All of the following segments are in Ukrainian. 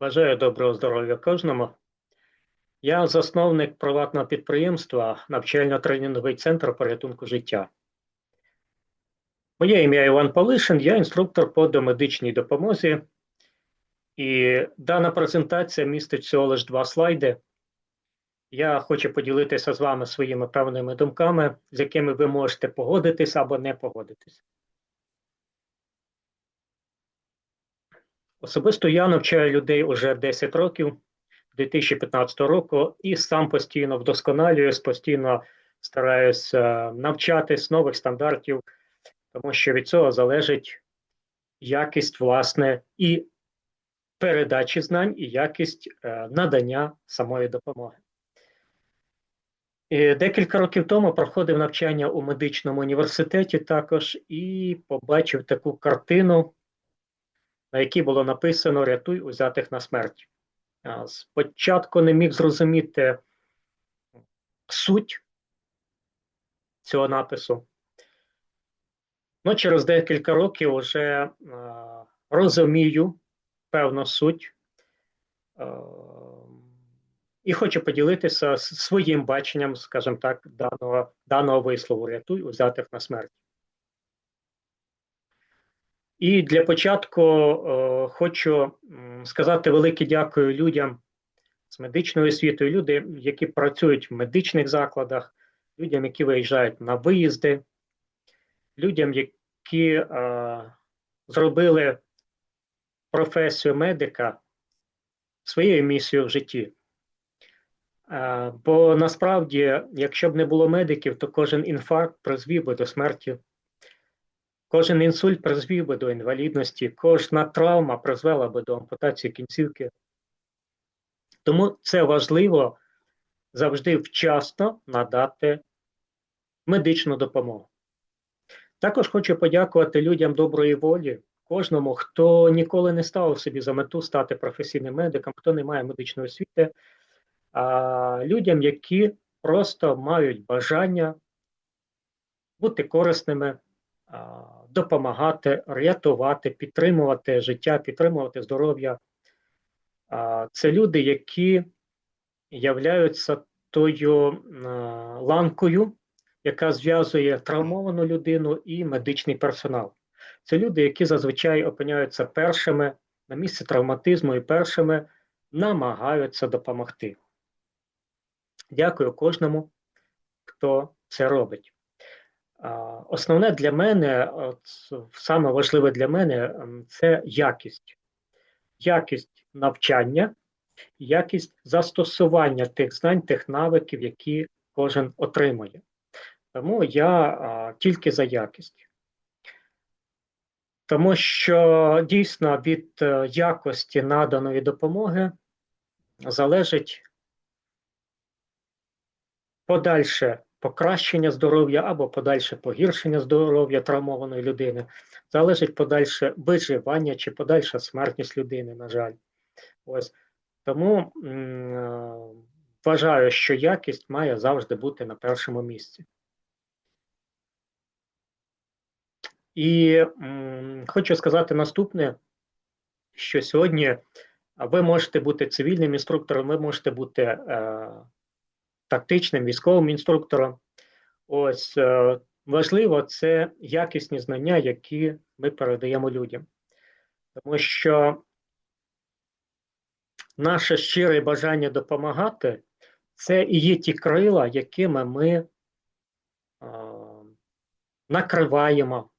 Бажаю доброго здоров'я кожному. Я засновник приватного підприємства навчально-тренінговий центр порятунку життя. Моє ім'я Іван Палишин, я інструктор по домедичній допомозі. І дана презентація містить всього лише два слайди. Я хочу поділитися з вами своїми певними думками, з якими ви можете погодитись або не погодитись. Особисто я навчаю людей уже 10 років, 2015 року, і сам постійно вдосконалююсь, постійно стараюся навчатись нових стандартів, тому що від цього залежить якість, власне, і передачі знань, і якість е, надання самої допомоги. Декілька років тому проходив навчання у медичному університеті також і побачив таку картину на якій було написано Рятуй узятих на смерть. Спочатку не міг зрозуміти суть цього напису. Ну, через декілька років вже розумію певну суть і хочу поділитися своїм баченням, скажімо так, даного, даного вислову Рятуй узятих на смерть. І для початку е, хочу сказати велике дякую людям з медичною освітою, люди, які працюють в медичних закладах, людям, які виїжджають на виїзди, людям, які е, зробили професію медика своєю місією в житті. Е, бо насправді, якщо б не було медиків, то кожен інфаркт призвів би до смерті. Кожен інсульт призвів би до інвалідності, кожна травма призвела би до ампутації кінцівки. Тому це важливо завжди вчасно надати медичну допомогу. Також хочу подякувати людям доброї волі, кожному, хто ніколи не ставив собі за мету стати професійним медиком, хто не має медичної освіти, а людям, які просто мають бажання бути корисними допомагати, рятувати, підтримувати життя, підтримувати здоров'я. Це люди, які являються тою ланкою, яка зв'язує травмовану людину і медичний персонал. Це люди, які зазвичай опиняються першими на місці травматизму і першими намагаються допомогти. Дякую кожному, хто це робить. Основне для мене, от, саме важливе для мене ем, це якість, якість навчання, якість застосування тих знань, тих навиків, які кожен отримує. Тому я а, тільки за якість. Тому що дійсно від е, якості наданої допомоги залежить подальше покращення здоров'я або подальше погіршення здоров'я травмованої людини, залежить подальше виживання чи подальша смертність людини, на жаль. Ось тому м вважаю, що якість має завжди бути на першому місці. І хочу сказати наступне, що сьогодні ви можете бути цивільним інструктором, ви можете бути е, тактичним військовим інструктором. Ось е, важливо це якісні знання, які ми передаємо людям. Тому що наше щире бажання допомагати це і є ті крила, якими ми е, накриваємо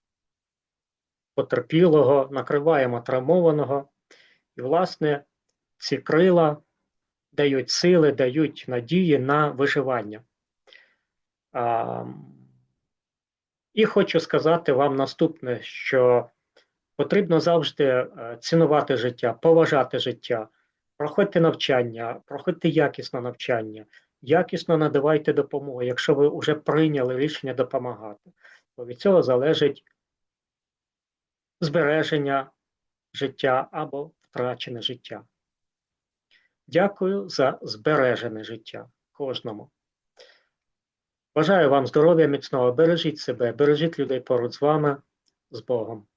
потерпілого, накриваємо травмованого. І, власне, ці крила дають сили, дають надії на виживання. А, І хочу сказати вам наступне, що потрібно завжди е, цінувати життя, поважати життя, проходьте навчання, проходьте якісне навчання, якісно надавайте допомогу, якщо ви вже прийняли рішення допомагати. Бо від цього залежить збереження життя або втрачене життя. Дякую за збережене життя кожному. Бажаю вам здоров'я міцного, бережіть себе, бережіть людей поруч з вами, з Богом.